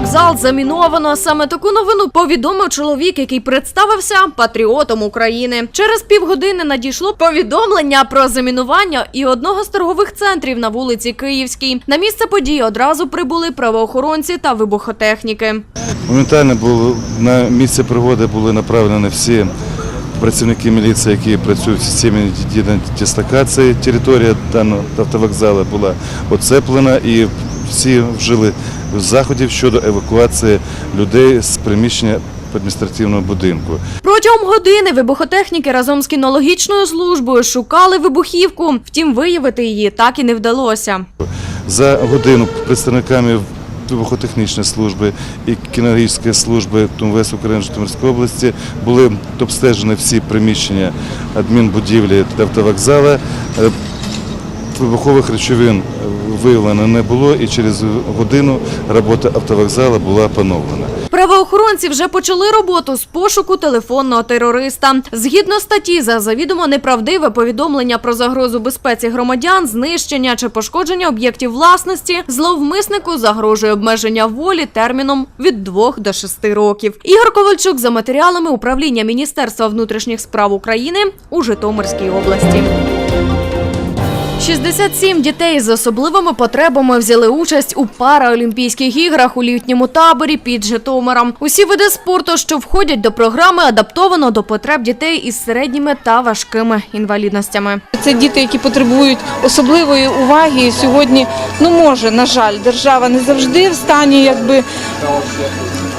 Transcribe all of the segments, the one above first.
Автовокзал заміновано. Саме таку новину повідомив чоловік, який представився патріотом України. Через півгодини надійшло повідомлення про замінування і одного з торгових центрів на вулиці Київській. На місце події одразу прибули правоохоронці та вибухотехніки. Моментально було на місце пригоди були направлені всі працівники міліції, які працюють в системі дислокації. Територія даного автовокзалу була оцеплена і всі вжили заходів щодо евакуації людей з приміщення адміністративного будинку. Протягом години вибухотехніки разом з кінологічною службою шукали вибухівку. Втім, виявити її так і не вдалося. За годину представниками вибухотехнічної служби і кінологічної служби ТУМВС України Житомирської області були обстежені всі приміщення адмінбудівлі та автовокзалу. Е, Вибухових речовин виявлено не було і через годину робота автовокзалу була поновлена. Правоохоронці вже почали роботу з пошуку телефонного терориста. Згідно статті за завідомо неправдиве повідомлення про загрозу безпеці громадян, знищення чи пошкодження об'єктів власності, зловмиснику загрожує обмеження волі терміном від 2 до 6 років. Ігор Ковальчук за матеріалами управління Міністерства внутрішніх справ України у Житомирській області. 67 дітей з особливими потребами взяли участь у Параолімпійських іграх у літньому таборі під Житомиром. Усі види спорту, що входять до програми, адаптовано до потреб дітей із середніми та важкими інвалідностями. Це діти, які потребують особливої уваги. Сьогодні, ну може, на жаль, держава не завжди в стані, якби.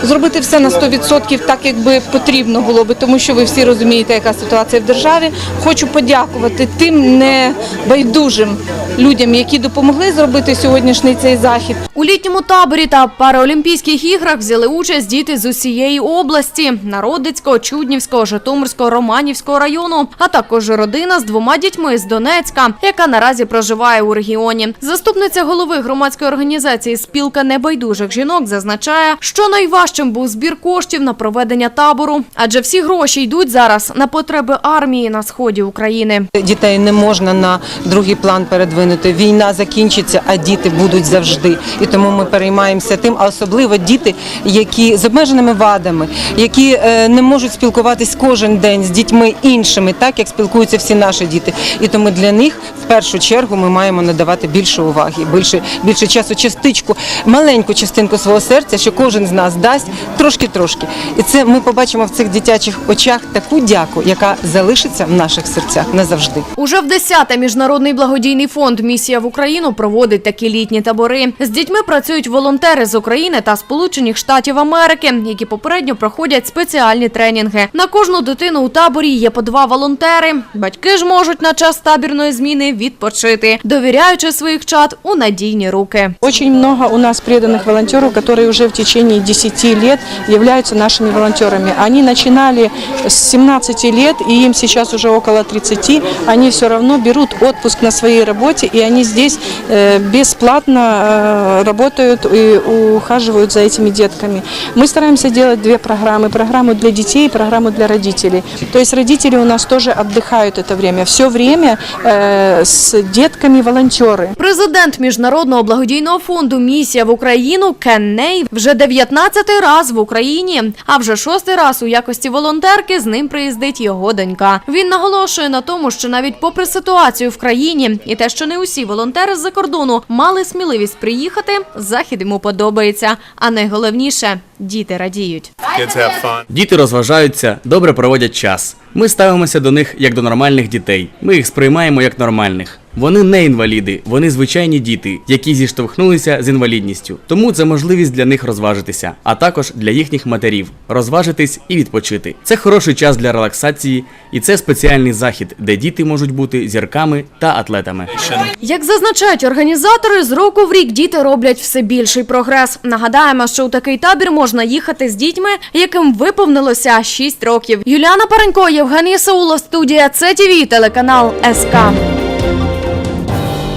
Зробити все на 100% так, як би потрібно було би, тому що ви всі розумієте, яка ситуація в державі. Хочу подякувати тим небайдужим людям, які допомогли зробити сьогоднішній цей захід. У літньому таборі та Параолімпійських іграх взяли участь діти з усієї області – Народицького, Чуднівського, Житомирського, Романівського району, а також родина з двома дітьми з Донецька, яка наразі проживає у регіоні. Заступниця голови громадської організації «Спілка небайдужих жінок» зазначає, що найважчим був збір коштів на проведення табору, адже всі гроші йдуть зараз на потреби армії на сході України. Дітей не можна на другий план передвинути. Війна закінчиться, а діти будуть завжди. І тому ми переймаємося тим, а особливо діти, які з обмеженими вадами, які е, не можуть спілкуватись кожен день з дітьми іншими, так як спілкуються всі наші діти. І тому для них в першу чергу ми маємо надавати більше уваги, більше більше часу, частичку, маленьку частинку свого серця, що кожен з нас дасть трошки-трошки. І це ми побачимо в цих дитячих очах таку дяку, яка залишиться в наших серцях назавжди. Уже в 10-те міжнародний благодійний фонд Місія в Україну проводить такі літні табори. З дітьми працюють волонтери з України та Сполучених Штатів Америки, які попередньо проходять спеціальні тренінги. На кожну дитину у таборі є по два волонтери. Батьки ж можуть на час табірної зміни відпочити, довіряючи своїх чад у надійні руки. Очень много у нас преданных волонтеров, которые уже в течение 10 лет являются нашими волонтерами. Они начинали с 17 лет, и им сейчас уже около 30. Они все равно берут отпуск на своей работе, и они здесь э, бесплатно э, работают и ухаживают за этими детками. Мы стараемся делать две программы. Программу для детей и программу для родителей. То есть родители у нас тоже отдыхают это время. Все время э, с детками волонтеры. Президент міжнародного благодійного фонду Місія в Україну Кен Ней вже 19-й раз в Україні. А вже шостий раз у якості волонтерки з ним приїздить його донька. Він наголошує на тому, що навіть попри ситуацію в країні і те, що не усі волонтери з-за кордону мали сміливість приїхати, захід йому подобається. А найголовніше діти радіють. Діти розважаються, добре проводять час. Ми ставимося до них як до нормальних дітей. Ми їх сприймаємо як нормальних. Вони не інваліди, вони звичайні діти, які зіштовхнулися з інвалідністю. Тому це можливість для них розважитися, а також для їхніх матерів розважитись і відпочити. Це хороший час для релаксації, і це спеціальний захід, де діти можуть бути зірками та атлетами. Як зазначають організатори, з року в рік діти роблять все більший прогрес. Нагадаємо, що у такий табір можна їхати з дітьми, яким виповнилося 6 років. Юліана Паренько, Євгеній Саулов, студія ЦТВ, телеканал СК.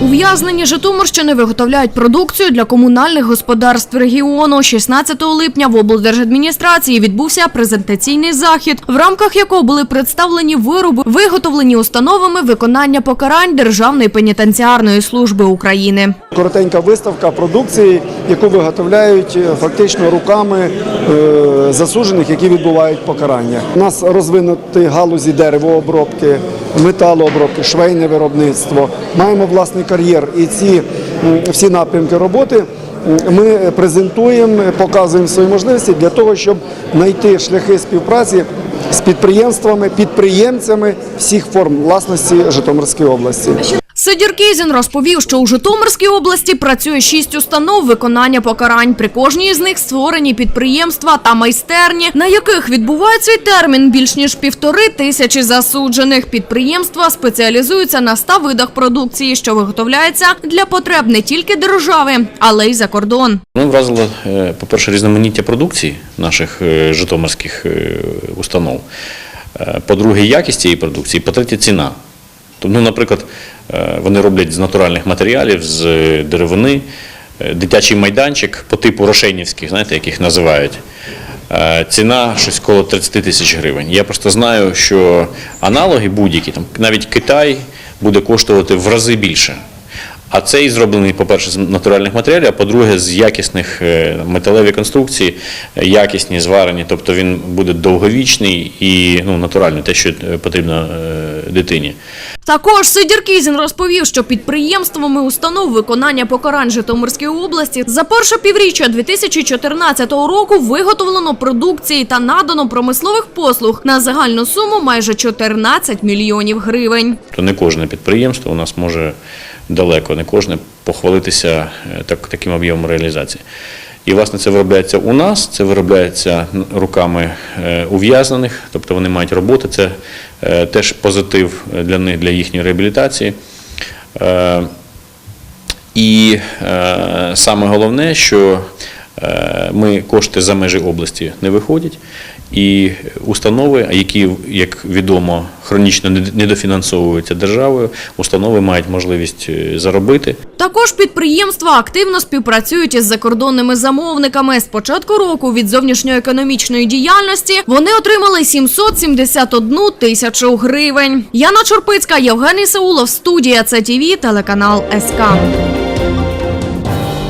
Ув'язнені Житомирщини виготовляють продукцію для комунальних господарств регіону. 16 липня в облдержадміністрації відбувся презентаційний захід, в рамках якого були представлені вироби, виготовлені установами виконання покарань Державної пенітенціарної служби України. Коротенька виставка продукції, яку виготовляють е, фактично руками е, засуджених, які відбувають покарання. У нас розвинуті галузі деревообробки, металообробки, швейне виробництво. Маємо власний кар'єр, і ці всі напрямки роботи. Ми презентуємо, показуємо свої можливості для того, щоб знайти шляхи співпраці з підприємствами, підприємцями всіх форм власності Житомирської області. Сидір Кізін розповів, що у Житомирській області працює шість установ виконання покарань. При кожній з них створені підприємства та майстерні, на яких відбувають свій термін більш ніж півтори тисячі засуджених. Підприємства спеціалізуються на ста видах продукції, що виготовляється для потреб не тільки держави, але й за кордон. Ми вразили, е, по-перше, різноманіття продукції наших е, житомирських е, установ. Е, По-друге, якість цієї продукції. По-третє, ціна. Тобто, ну, наприклад, вони роблять з натуральних матеріалів, з е, деревини, е, дитячий майданчик по типу рошенівських, знаєте, як їх називають. Е, Ціна щось коло 30 тисяч гривень. Я просто знаю, що аналоги будь-які, там навіть Китай буде коштувати в рази більше. А цей зроблений, по-перше, з натуральних матеріалів, а по-друге, з якісних е, металеві конструкції, е, якісні, зварені, тобто він буде довговічний і ну, натуральний, те, що е, потрібно е, дитині. Також Сидір Кізін розповів, що підприємствами установ виконання покарань Житомирської області за перше півріччя 2014 року виготовлено продукції та надано промислових послуг на загальну суму майже 14 мільйонів гривень. То не кожне підприємство у нас може далеко, не кожне похвалитися е, так, таким об'ємом реалізації. І, власне, це виробляється у нас, це виробляється руками е, ув'язнених, тобто вони мають роботи, це теж позитив для них, для їхньої реабілітації. Е, І е, саме головне, що е, ми кошти за межі області не виходять, і установи, які, як відомо, хронічно недофінансовуються державою, установи мають можливість е, заробити. Також підприємства активно співпрацюють із закордонними замовниками. З початку року від зовнішньоекономічної діяльності вони отримали 771 тисячу гривень. Яна Чорпицька, Євгеній Саулов, студія ЦТВ, телеканал СК.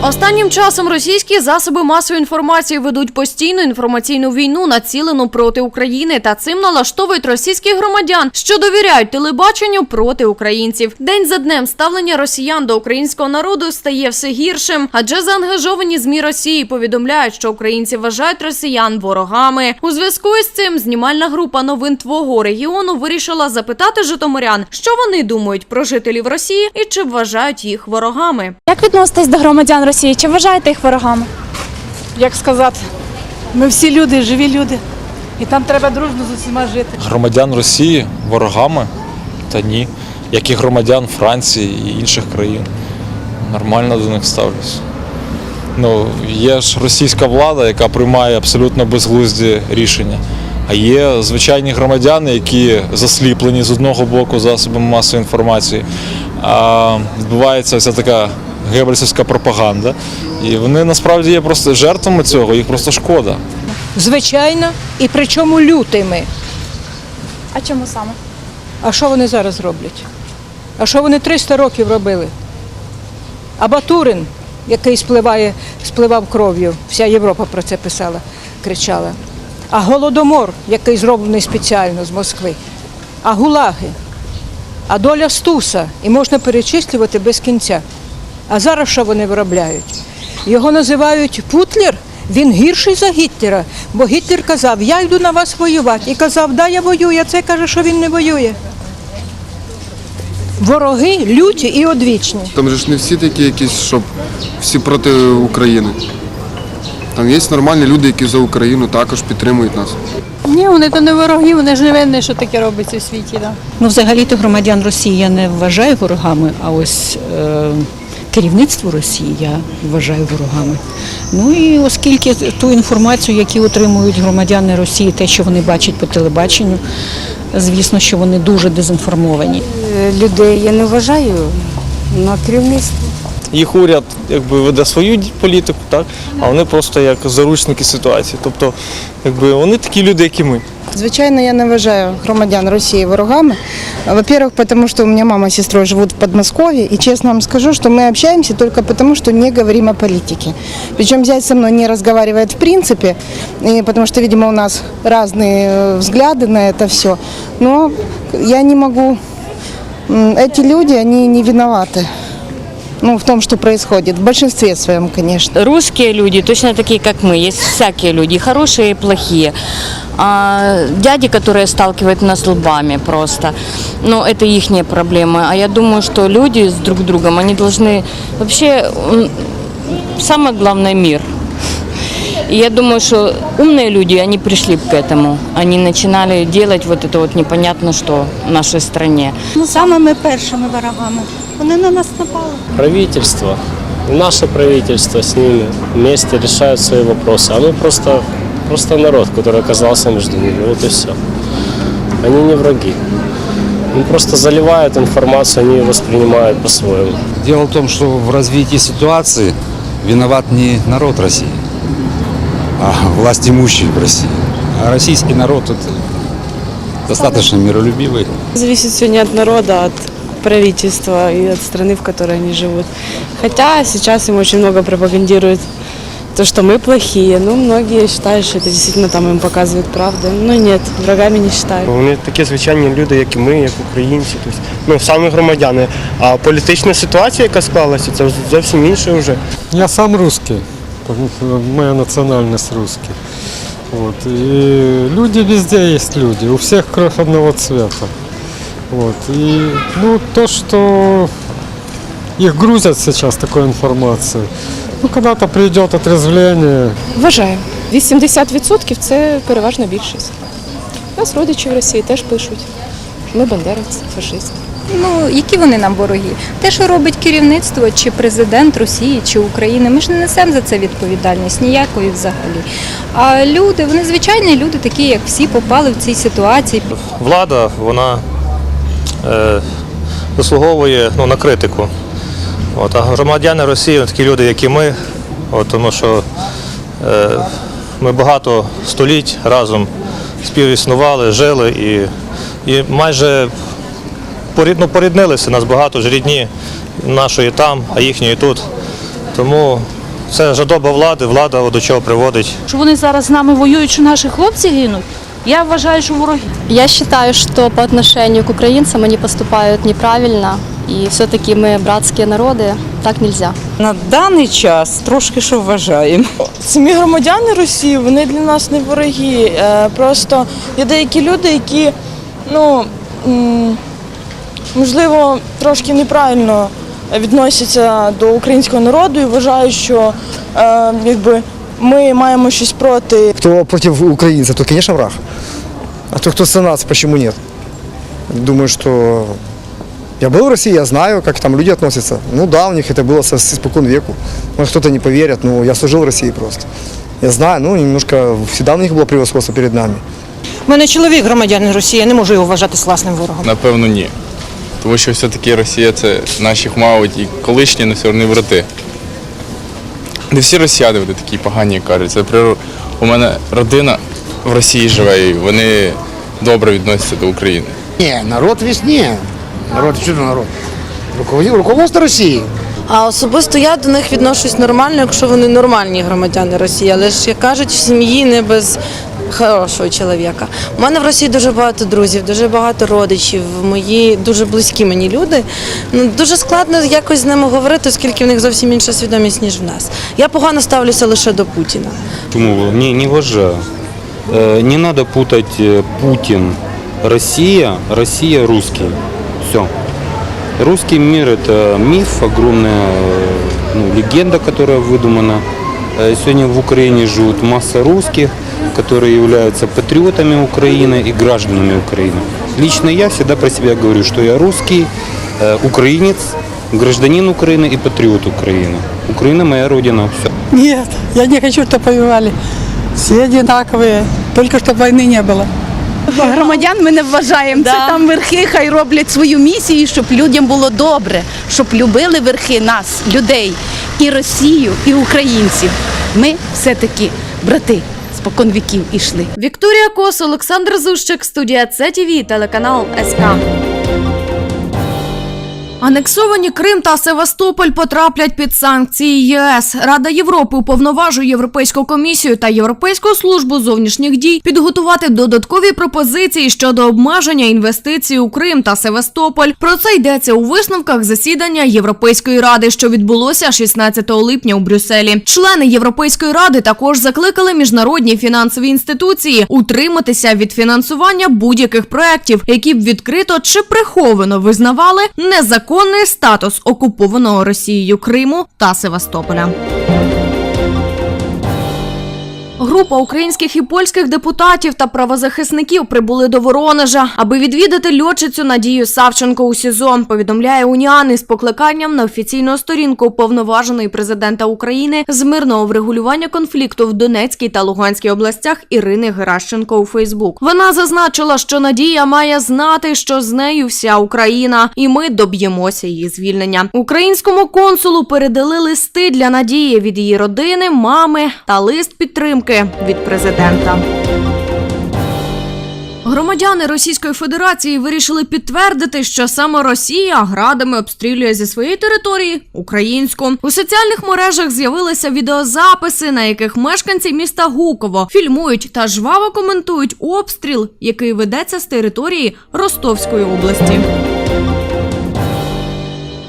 Останнім часом російські засоби масової інформації ведуть постійну інформаційну війну, націлену проти України, та цим налаштовують російських громадян, що довіряють телебаченню проти українців. День за днем ставлення росіян до українського народу стає все гіршим, адже заангажовані змі Росії повідомляють, що українці вважають росіян ворогами. У зв'язку із цим знімальна група новин твого регіону вирішила запитати житомирян, що вони думають про жителів Росії і чи вважають їх ворогами. Як відноситесь до громадян Росії? Чи вважаєте їх ворогами? Як сказати, ми всі люди, живі люди. І там треба дружно з усіма жити. громадян Росії ворогами? Та ні. Як і громадян Франції і інших країн. Нормально до них ставлюсь. Ну, є ж російська влада, яка приймає абсолютно безглузді рішення. А є звичайні громадяни, які засліплені з одного боку засобами масової інформації. А відбувається вся така гебельсівська пропаганда. І вони насправді є просто жертвами цього, їх просто шкода. Звичайно, і причому лютими. А чому саме? А що вони зараз роблять? А що вони 300 років робили? А Батурин, який спливає, спливав кров'ю, вся Європа про це писала, кричала. А Голодомор, який зроблений спеціально з Москви, а гулаги, а доля Стуса, і можна перечислювати без кінця. А зараз що вони виробляють? Його називають Путлер. Він гірший за Гітлера, бо Гітлер казав, я йду на вас воювати. І казав, да, я воюю, а це каже, що він не воює. Вороги люті і одвічні. Там же ж не всі такі якісь, щоб всі проти України. Там є нормальні люди, які за Україну також підтримують нас. Ні, вони то не вороги, вони ж не винні, що таке робиться у світі. Да. Ну, взагалі-то громадян Росії я не вважаю ворогами, а ось е, керівництво Росії я вважаю ворогами. Ну і оскільки ту інформацію, яку отримують громадяни Росії, те, що вони бачать по телебаченню, звісно, що вони дуже дезінформовані. Людей я не вважаю На керівництво Їх уряд якби веде свою ді- політику, так, а вони просто як заручники ситуації. Тобто, якби вони такі люди, як і ми. Звичайно, я не вважаю громадян Росії ворогами. Во-первых, потому что у меня мама с сестрой живут в Подмосковье, и честно вам скажу, что мы общаемся только потому, что не говорим о политике. Причем зять со мной не разговаривает в принципе, и потому что, видимо, у нас разные э, взгляды на это все. Но я не могу... М, Эти люди, они не виноваты. Ну, в том, что происходит. В большинстве своем, конечно. Русские люди точно такие, как мы. Есть всякие люди, хорошие и плохие. А дяди, которые сталкивают нас лбами просто, ну, это их проблемы. А я думаю, что люди с друг другом, они должны вообще, самое главное, мир. И я думаю, что умные люди, они пришли к этому. Они начинали делать вот это вот непонятно что в нашей стране. Ну, самыми першими ворогами. Вони на нас напали. Правительство, наше правительство с ними вместе решают свои вопросы. А мы просто, просто народ, который оказался между ними. Вот и все. Они не враги. Они просто заливают информацию, они ее воспринимают по-своему. Дело в том, что в развитии ситуации виноват не народ России, а власть имущие в России. А российский народ это достаточно миролюбивый. Зависит все не от народа, а от правительства и от страны, в которой они живут. Хотя сейчас им очень много пропагандируют то, что мы плохие. Ну, многие считают, что это действительно там им показывают правду. Но нет, врагами не считают. Вони такі звичайні люди, як і ми, як українці, тобто, ну, самі громадяни. А політична ситуація, яка склалася, це зовсім інше вже. Я сам русский, потому что моя национальность русский. Вот. И люди везде есть люди, у всех кровь одного цвета. Вот. И ну, то, что их грузят сейчас такой информацией, ну, когда-то придет отрезвление, Вважаю. 80% це переважна більшість. У нас родичі в Росії теж пишуть. Ми бандеровці, фашисти. Ну, які вони нам вороги? Те, що робить керівництво, чи президент Росії, чи України, ми ж не несемо за це відповідальність ніякої взагалі. А люди, вони звичайні люди, такі як всі, попали в цій ситуації. Влада, вона заслуговує ну, на критику. От, а громадяни Росії такі люди, як і ми, от, тому що е, ми багато століть разом співіснували, жили і, і майже порід, ну, поріднилися нас багато ж рідні нашої там, а їхньої тут. Тому це жадоба влади, влада до чого приводить. Що вони зараз з нами воюють, що наші хлопці гинуть? Я вважаю, що вороги. Я считаю, что по отношению к украинцам они поступают неправильно. И все-таки мы братские народы, так нельзя. На даний час трошки що вважаємо. Самі громадяни Росії, вони для нас не вороги. Е, Просто є деякі люди, які, ну, м, можливо, трошки неправильно відносяться до українського народу і вважають, що е, якби, ми маємо щось проти Кто против украинцев, то, конечно, враг. А то, кто за нас, почему нет? Думаю, что я был в России, я знаю, как там люди относятся. Ну да, у них это было со с испокон веку. Может, кто-то не поверит, но я служил в России просто. Я знаю, ну, немножко, всегда у них было превосходство перед нами. У мене чоловік громадянин Росії, я не можу його вважати власним ворогом. Напевно, ні. Тому що все-таки Росія це наші, мабуть, і колишні, але все одно брати. Не всі росіяни вони такі погані як кажуть. Це, наприклад, у мене родина в Росії живе, і вони добре відносяться до України. Не, народ весь не. Народ, что народ? Руководство России. А особисто я до них відношусь нормально, якщо вони нормальні громадяни Росії. Але ж як кажуть, в сім'ї не без хорошого чоловіка. У мене в Росії дуже багато друзів, дуже багато родичів, мої дуже близькі мені люди. Ну дуже складно якось з ними говорити, оскільки в них зовсім інша свідомість, ніж в нас. Я погано ставлюся лише до Путіна. Почему? Не, не вважаю. Э, Не надо путать э, Путин, Россия, Россия, русский. Все. Русский мир это миф, огромная э, ну, легенда, которая выдумана. Сегодня в Украине живут масса русских, которые являются патриотами Украины и гражданами Украины. Лично я всегда про себя говорю, что я русский, украинец, гражданин Украины и патриот Украины. Украина моя родина. Все. Нет, я не хочу, чтобы воевали. Все одинаковые, только чтобы войны не было. громадян ми не вважаємо. Це там верхи хай роблять свою місію, щоб людям було добре, щоб любили верхи нас, людей, і Росію, і українців. Ми все-таки брати спокон віків ішли. Вікторія Кос, Олександр Зущик, студія ЦТВ, телеканал СК. Анексовані Крим та Севастополь потраплять під санкції ЄС. Рада Європи уповноважує Європейську комісію та Європейську службу зовнішніх дій підготувати додаткові пропозиції щодо обмеження інвестицій у Крим та Севастополь. Про це йдеться у висновках засідання Європейської ради, що відбулося 16 липня у Брюсселі. Члени Європейської ради також закликали міжнародні фінансові інституції утриматися від фінансування будь-яких проєктів, які б відкрито чи приховано визнавали незаконний статус окупованого Росією Криму та Севастополя. Група українських і польських депутатів та правозахисників прибули до Воронежа, аби відвідати льотчицю Надію Савченко у СІЗО. Повідомляє Уніан із покликанням на офіційну сторінку повноваженої президента України з мирного врегулювання конфлікту в Донецькій та Луганській областях Ірини Геращенко у Фейсбук. Вона зазначила, що Надія має знати, що з нею вся Україна, і ми доб'ємося її звільнення. Українському консулу передали листи для Надії від її родини, мами та лист підтримки від президента. Громадяни Російської Федерації вирішили підтвердити, що саме Росія градами обстрілює зі своєї території українську. У соціальних мережах з'явилися відеозаписи, на яких мешканці міста Гуково фільмують та жваво коментують обстріл, який ведеться з території Ростовської області.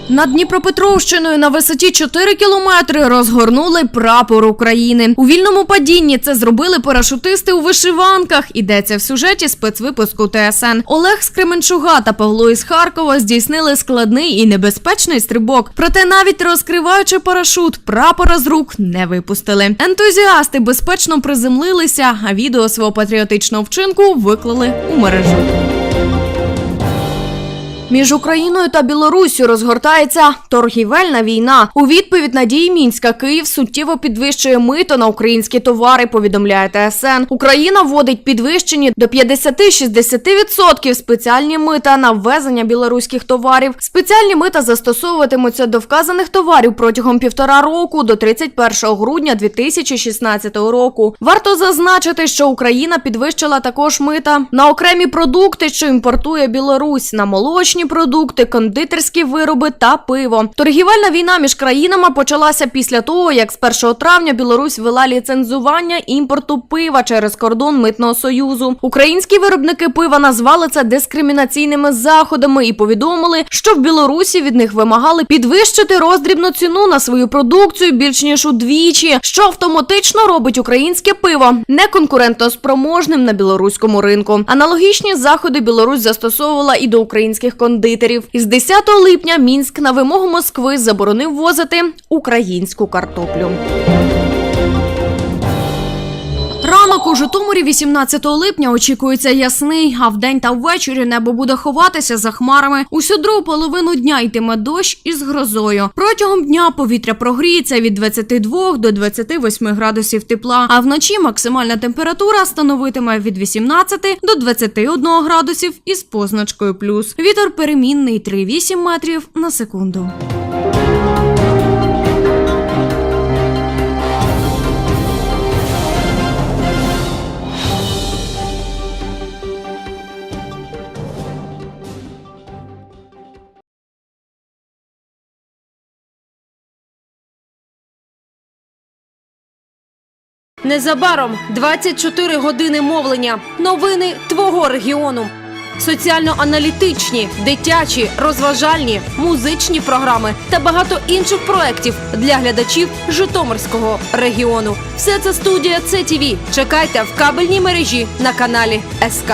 Над Дніпропетровщиною на висоті 4 кілометри розгорнули прапор України. У вільному падінні це зробили парашутисти у вишиванках. Ідеться в сюжеті спецвипуску ТСН. Олег з Кременчуга та Павло із Харкова здійснили складний і небезпечний стрибок. Проте, навіть розкриваючи парашут, прапора з рук не випустили. Ентузіасти безпечно приземлилися, а відео свого патріотичного вчинку виклали у мережу. Між Україною та Білоруссю розгортається торгівельна війна. У відповідь на дії мінська Київ суттєво підвищує мито на українські товари. Повідомляє ТСН. Україна вводить підвищені до 50-60% спеціальні мита на ввезення білоруських товарів. Спеціальні мита застосовуватимуться до вказаних товарів протягом півтора року до 31 грудня 2016 року. Варто зазначити, що Україна підвищила також мита на окремі продукти, що імпортує Білорусь, на молочні продукти, кондитерські вироби та пиво. Торгівельна війна між країнами почалася після того, як з 1 травня Білорусь вела ліцензування імпорту пива через кордон митного союзу. Українські виробники пива назвали це дискримінаційними заходами і повідомили, що в Білорусі від них вимагали підвищити роздрібну ціну на свою продукцію більш ніж удвічі, що автоматично робить українське пиво неконкурентоспроможним на білоруському ринку. Аналогічні заходи Білорусь застосовувала і до українських кондитерів. Із 10 липня Мінськ на вимогу Москви заборонив возити українську картоплю. Ранок у Житомирі 18 липня очікується ясний, а вдень та ввечері небо буде ховатися за хмарами. Усю другу половину дня йтиме дощ із грозою. Протягом дня повітря прогріється від 22 до 28 градусів тепла, а вночі максимальна температура становитиме від 18 до 21 градусів із позначкою плюс. Вітер перемінний 3,8 метрів на секунду. Незабаром 24 години мовлення. Новини твого регіону. Соціально-аналітичні, дитячі, розважальні, музичні програми та багато інших проєктів для глядачів Житомирського регіону. Все це студія ЦТВ. Чекайте в кабельній мережі на каналі СК.